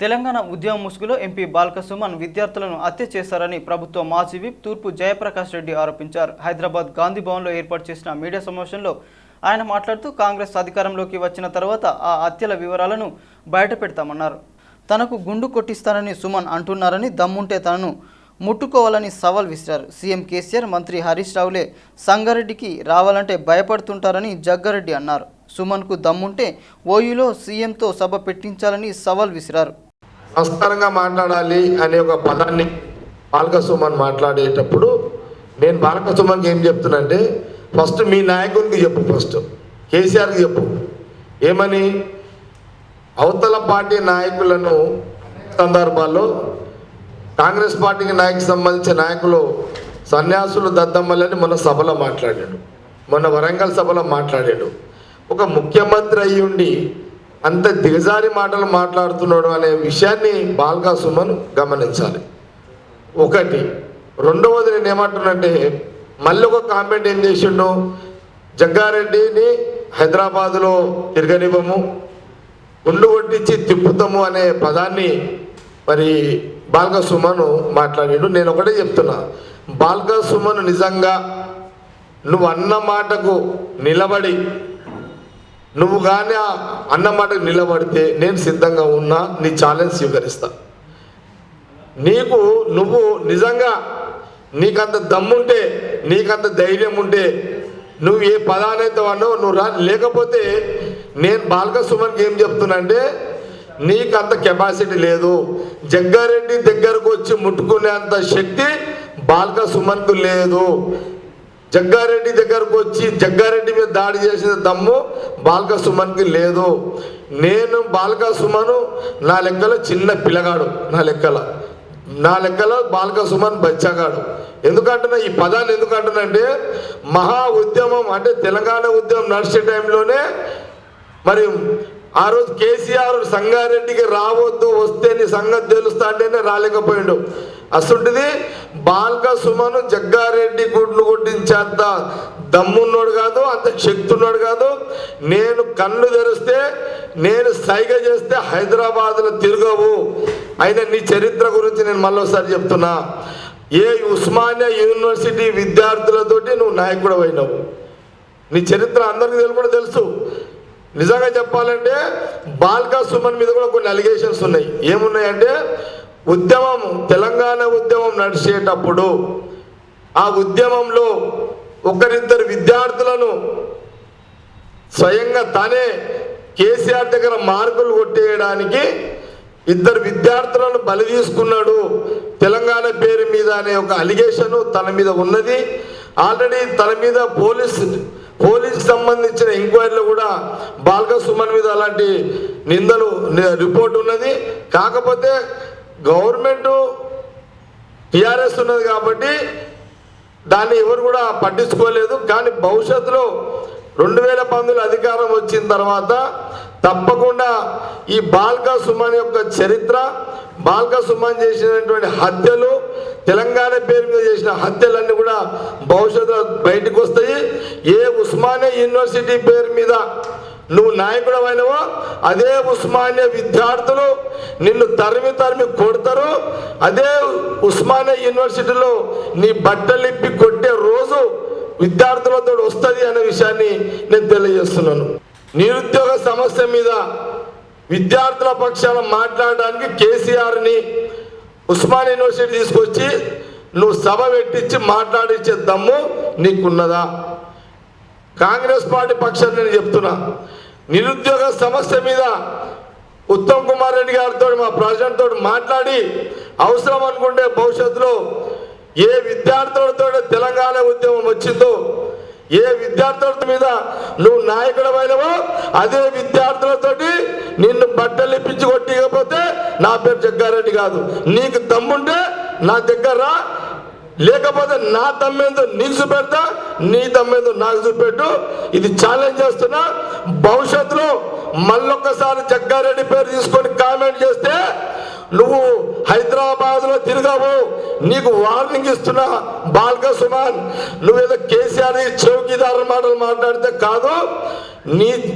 తెలంగాణ ఉద్యమ ముసుగులో ఎంపీ బాల్క సుమన్ విద్యార్థులను హత్య చేశారని ప్రభుత్వ మాజీ విప్ తూర్పు జయప్రకాష్ రెడ్డి ఆరోపించారు. హైదరాబాద్ గాంధీ భవన్లో ఏర్పాటు చేసిన మీడియా సమావేశంలో ఆయన మాట్లాడుతూ కాంగ్రెస్ అధికారంలోకి వచ్చిన తర్వాత ఆ హత్యల వివరాలను బయటపెడతామన్నారు తనకు గుండు కొట్టిస్తానని సుమన్ అంటున్నారని దమ్ముంటే తనను ముట్టుకోవాలని సవాల్ విసిరారు. సీఎం కేసీఆర్ మంత్రి హరీష్ రావులే సంగారెడ్డికి రావాలంటే భయపడుతుంటారని జగ్గారెడ్డి అన్నారు. సుమన్కు దమ్ముంటే ఓయూలో సీఎంతో సభ పెట్టించాలని సవాల్ విసిరారు. సంస్కారంగా మాట్లాడాలి అనే ఒక పదాన్ని బాలక సుమన్ మాట్లాడేటప్పుడు నేను బాలక సుమన్కి ఏం చెప్తున్నానంటే ఫస్ట్ మీ నాయకునికి చెప్పు ఫస్ట్ కేసీఆర్కి చెప్పు. ఏమని? అవతల పార్టీ నాయకులను సందర్భాల్లో కాంగ్రెస్ పార్టీకి నాయకు సంబంధించిన నాయకులు సన్యాసులు దద్దమ్మలని మన సభలో మాట్లాడాడు. మొన్న వరంగల్ సభలో మాట్లాడాడు. ఒక ముఖ్యమంత్రి అయ్యుండి ఉండి అంత దిగజారి మాటలు మాట్లాడుతున్నాడు అనే విషయాన్ని బాల్కా సుమన్ గమనించాలి. ఒకటి రెండవది నేను ఏమంటున్నంటే మళ్ళీ ఒక కామెంట్ ఏం చేసిండు? జగ్గారెడ్డిని హైదరాబాదులో తిరగనివ్వము గుండు కొట్టించి తిప్పుతాము అనే పదాన్ని మరి బాల్కా సుమను మాట్లాడాడు. నేను ఒకటే చెప్తున్నా బాల్కా సుమను నిజంగా నువ్వు అన్న మాటకు నిలబడి నువ్వు కానీ అన్నమాట నిలబడితే నేను సిద్ధంగా ఉన్నా నీ ఛాలెంజ్ స్వీకరిస్తా. నీకు నువ్వు నిజంగా నీకంత దమ్ముంటే నీకంత ధైర్యం ఉంటే నువ్వు ఏ పదానైతే వాడినో నువ్వు రా. లేకపోతే నేను బాల్క సుమన్కి ఏం చెప్తున్నానంటే నీకు అంత కెపాసిటీ లేదు. జగ్గారెడ్డి దగ్గరకు వచ్చి ముట్టుకునేంత శక్తి బాలక సుమన్కు లేదు. జగ్గారెడ్డి దగ్గరకు వచ్చి జగ్గారెడ్డి మీద దాడి చేసిన దమ్ము బాల్క సుమన్కి లేదు. నేను బాల్క సుమను నా లెక్కలో చిన్న పిల్లగాడు నా లెక్కల. నా లెక్కలో బాల్క సుమన్ బచ్చగాడు. ఎందుకంటున్నా ఈ పదాన్ని ఎందుకంటున్నా అంటే మహా ఉద్యమం అంటే తెలంగాణ ఉద్యమం నడిచే టైంలోనే మరి ఆ రోజు కేసీఆర్ సంగారెడ్డికి రావద్దు వస్తే నీ సంగతి తెలుస్తా అంటేనే రాలేకపోయిండు. అసలుంటిది? బాల్క సుమను జగ్గారెడ్డి గుడ్లు కొట్టించేంత దమ్మున్నాడు కాదు అంత శక్తి ఉన్నాడు కాదు. నేను కళ్ళు తెరిస్తే నేను సైగ చేస్తే హైదరాబాద్లో తిరగవు. అయినా నీ చరిత్ర గురించి నేను మళ్ళీసారి చెప్తున్నా. ఏ ఉస్మానియా యూనివర్సిటీ విద్యార్థులతోటి నువ్వు నాయకుడు అయినావు. నీ చరిత్ర అందరికీ తెలుసు తెలుసు. నిజంగా చెప్పాలంటే బాల్కా సుమన్ మీద కూడా కొన్ని అలిగేషన్స్ ఉన్నాయి. ఏమున్నాయంటే ఉద్యమం తెలంగాణ ఉద్యమం నడిచేటప్పుడు ఆ ఉద్యమంలో ఒకరిద్దరు విద్యార్థులను స్వయంగా తానే కేసీఆర్ దగ్గర మార్కులు కొట్టేయడానికి ఇద్దరు విద్యార్థులను బలి తీసుకున్నాడు. తెలంగాణ పేరు మీద అనే ఒక అలిగేషన్ తన మీద ఉన్నది. ఆల్రెడీ తన మీద పోలీస్ పోలీస్ సంబంధించిన ఎంక్వైరీలో కూడా బాల్క సుమన్ మీద అలాంటి నిందలు రిపోర్ట్ ఉన్నది. కాకపోతే గవర్నమెంట్ టిఆర్ఎస్ ఉన్నది కాబట్టి దాన్ని ఎవరు కూడా పట్టించుకోలేదు. కానీ భవిష్యత్తులో రెండు వేల పంతొమ్మిది అధికారం వచ్చిన తర్వాత తప్పకుండా ఈ బాల్కా సుమన్ యొక్క చరిత్ర బాల్కా సుమన్ చేసినటువంటి హత్యలు తెలంగాణ పేరు మీద చేసిన హత్యలన్నీ కూడా భవిష్యత్తులో బయటకు వస్తాయి. ఏ ఉస్మానియా యూనివర్సిటీ పేరు మీద నువ్వు నాయకుడు అయినవో అదే ఉస్మానియా విద్యార్థులు నిన్ను తరిమి తరిమి కొడతారు. అదే ఉస్మానియా యూనివర్సిటీలో నీ బట్టలిప్పి కొట్టే రోజు విద్యార్థులతో వస్తుంది అనే విషయాన్ని నేను తెలియజేస్తున్నాను. నిరుద్యోగ సమస్య మీద విద్యార్థుల పక్షాన మాట్లాడడానికి కేసీఆర్ని ఉస్మాన్ యూనివర్సిటీ తీసుకొచ్చి నువ్వు సభ పెట్టించి మాట్లాడించే దమ్ము నీకున్నదా? కాంగ్రెస్ పార్టీ పక్షాన్ని నేను చెప్తున్నా. నిరుద్యోగ సమస్య మీద ఉత్తమ్ కుమార్ రెడ్డి గారితో మా ప్రెసిడెంట్ తోటి మాట్లాడి అవసరం అనుకుంటే భవిష్యత్తులో ఏ విద్యార్థులతో తెలంగాణ ఉద్యమం వచ్చిందో ఏ విద్యార్థుల మీద నువ్వు నాయకుడు అయినవో అదే విద్యార్థులతోటి నిన్ను బట్టలు ఇప్పించి కొట్టికపోతే నా పేరు జగ్గారెడ్డి కాదు. నీకు దమ్ముంటే నా దగ్గర లేకపోతే నా తమ్మేందో నీకు చూపెడతా నీ తమ్మేందో నాకు చూపెట్టు. ఇది ఛాలెంజ్ చేస్తున్నా. భవిష్యత్తులో మళ్ళొక్కసారి జగ్గారెడ్డి పేరు తీసుకొని కామెంట్ చేస్తే నువ్వు హైదరాబాద్లో తిరగవు. నీకు వార్నింగ్ ఇస్తున్నా బాల్క సుమాన్. నువ్వేదో కేసీఆర్ చౌకీదారు మాటలు మాట్లాడితే కాదు. నీ